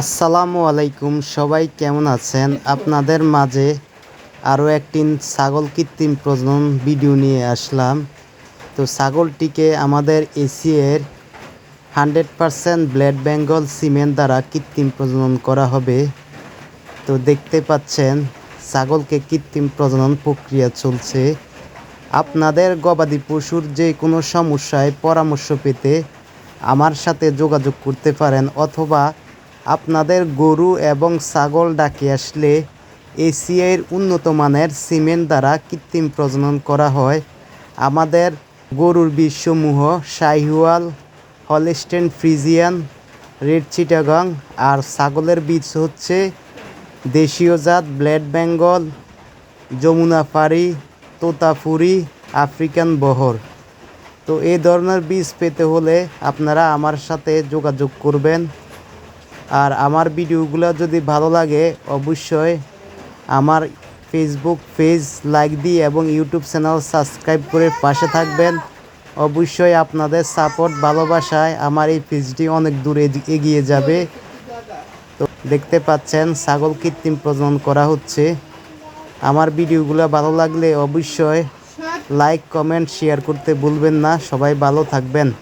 আসসালামু আলাইকুম, সবাই কেমন আছেন? আপনাদের মাঝে আরও একটি ছাগল কৃত্রিম প্রজনন ভিডিও নিয়ে আসলাম। তো ছাগলটিকে আমাদের এসিএর hundred percent black Bengal semen দ্বারা কৃত্রিম প্রজনন করা হবে। তো দেখতে পাচ্ছেন, ছাগলকে কৃত্রিম প্রজনন প্রক্রিয়া চলছে। আপনাদের গবাদি পশুর যে কোনো সমস্যায় পরামর্শ পেতে আমার সাথে যোগাযোগ করতে পারেন অথবা আপনাদের গরু এবং ছাগল ডাকে আসলে এশিয়ার উন্নত মানের সিমেন্ট দ্বারা কৃত্রিম প্রজনন করা হয়। আমাদের গরুর বীজসমূহ Sahiwal Holstein Friesian, red Chittagong আর ছাগলের বীজ হচ্ছে দেশীয় জাত black Bengal Jamunapari Totapuri, African Boer. তো এই ধরনের বীজ পেতে হলে আপনারা আমার সাথে যোগাযোগ করবেন। আর আমার ভিডিওগুলো যদি ভালো লাগে, অবশ্যই আমার ফেসবুক পেজ লাইক দিয়ে এবং ইউটিউব চ্যানেল সাবস্ক্রাইব করে পাশে থাকবেন। অবশ্যই আপনাদের সাপোর্ট ভালোবাসায় আমার এই পেজটি অনেক দূরে এগি- এগিয়ে যাবে। তো দেখতে পাচ্ছেন, ছাগল কৃত্রিম প্রজনন করা হচ্ছে। আমার ভিডিওগুলো ভালো লাগলে অবশ্যই লাইক কমেন্ট শেয়ার করতে ভুলবেন না। সবাই ভালো থাকবেন।